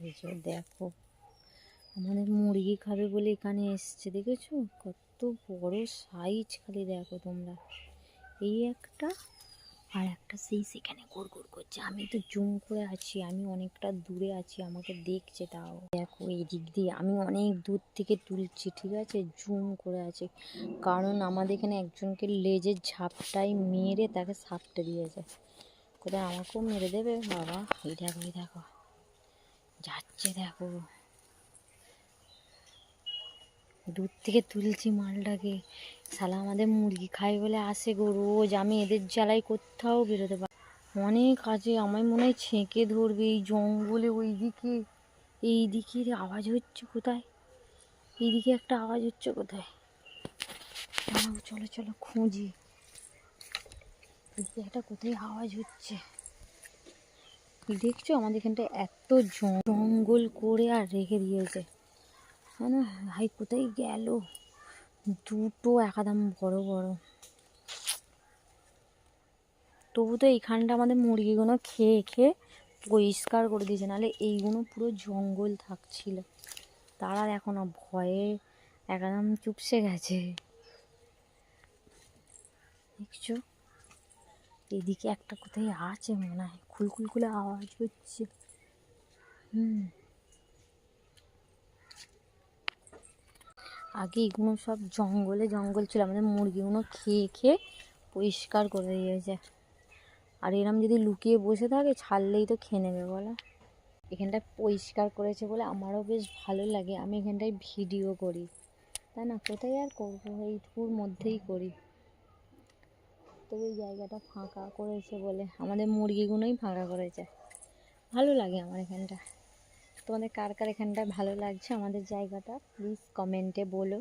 এই দেখো, আমাদের মুরগি খাবে বলে এখানে এসছে, দেখেছ? কত বড় সাইজ খালি দেখো তোমরা। এই একটা আর একটা সেই সেখানে গোড় গোড় করছে। আমি তো জুম করে আছি, আমি অনেকটা দূরে আছি, আমাকে দেখছে তাও। দেখো এই দিক দিয়ে, আমি অনেক দূর থেকে তুলছি, ঠিক আছে? জুম করে আছে। কারণ আমাদের এখানে একজনকে লেজের ঝাপটাই মেরে তাকে সাপটে দিয়েছে। কোথায় আমাকেও মেরে দেবে? বাবা, এই দেখো এই দেখো। যাচ্ছে দেখো। দূর থেকে তুলছি মালটাকে। শালা আমাদের মুরগি খাই বলে আসে গো, রোজ আমি এদের জ্বালাই কোথাও বেরোতে পারি অনেক আছে আমার মনে হয় ছেঁকে ধরবে এই জঙ্গলে ওই দিকে এই দিকে আওয়াজ হচ্ছে কোথায়? এইদিকে একটা আওয়াজ হচ্ছে কোথায়? চলো চলো খুঁজি। একটা কোথায় আওয়াজ হচ্ছে? দেখছ? আমাদের এখানটা এত জঙ্গল করে আর রেখে দিয়েছে। মানে ভাই, কোথায় গেল? দুটো একাদাম বড় বড়। তবু তো এইখানটা আমাদের মুরগিগুলো খেয়ে খেয়ে পরিষ্কার করে দিয়েছে। নাহলে এইগুলো পুরো জঙ্গল থাকছিল। তার এখন ভয়ে একদম চুপসে গেছে। দেখছ? এদিকে একটা কোথায় আছে মনে হয়। খুলখুল খুলে আওয়াজ হচ্ছে। হুম। আগে এগুলো সব জঙ্গলে জঙ্গল ছিল, আমাদের মুরগিগুলো খেয়ে খেয়ে পরিষ্কার করে দিয়েছে। আর এরম যদি লুকিয়ে বসে থাকে, ছাড়লেই তো খেয়ে নেবে বলো। এখানটায় পরিষ্কার করেছে বলে আমারও বেশ ভালো লাগে। আমি এখানটায় ভিডিও করি। তাই না? কোথায় আর করব? এইটুকুর মধ্যেই করি। এই জায়গাটা ফাঁকা করেছে বলে আমাদের মুরগিগুলোই ফাঁকা করেছে। ভালো লাগে আমার এখানটা। তোমাদের কার কার এখানটায় ভালো লাগছে আমাদের জায়গাটা প্লিজ কমেন্টে বলো।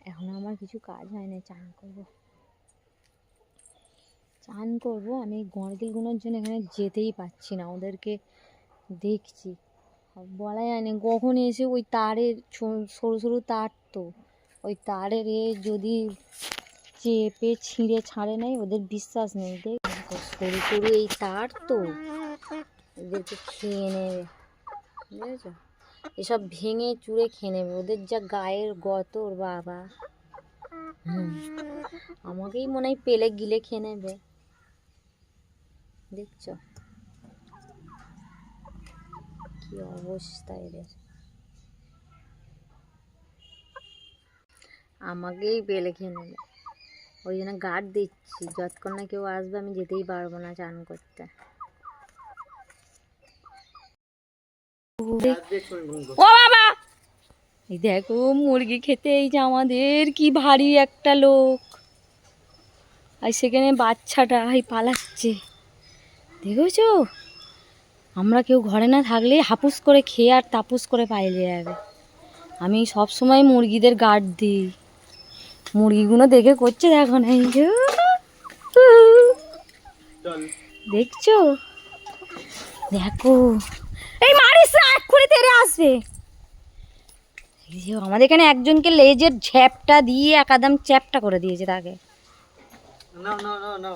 এখন আমার কিছু কাজ হয় না, চান করব। চান করব, আমি গরগিলগুলোর জন্য এখানে যেতেই পারছি না, ওদেরকে দেখছি। বলা যায় না, কখন এসে ওই তারের সরু সরু তার তো, ওই তারের এ যদি চেপে ছিঁড়ে ছাড়ে নাই, ওদের বিশ্বাস নেই সরু সরু এই তার তো। ওদেরকে খেয়ে নেবে। বুঝেছ? এসব ভেঙে চুড়ে খেয়ে নেবে। ওদের যা গায়ের গতর বাবা। আমাকেই মনে হয় পেলে গিলে খেয়ে নেবে। দেখছ? কি অবস্থা এদের। আমাকেই পেলে খেয়ে নেবে। ওই জন্য গার্ড দিচ্ছি। যতক্ষণ না কেউ আসবে আমি যেতেই পারব না চান করতে। ও বাবা! এই দেখো মুরগি খেতে এই যে আমাদের কি ভারী একটা লোক। আর সেখানে বাচ্চাটা এই পালাচ্ছে। দেখেছ? আমরা কেউ ঘরে না থাকলে হাপুস করে খেয়ে আর তাপুস করে পাইলে যাবে। আমি সব সময় মুরগিদের গার্ড দিই। মুরগিগুলো দেখে করছে দেখো না এই যে দেখছ? দেখো। এই মারিস না এক্ষুনি তেরে আসবে। আমাদের এখানে একজনকে লেজের ঝ্যাপটা দিয়ে একাদাম চ্যাপটা করে দিয়েছে তাকে। না না না না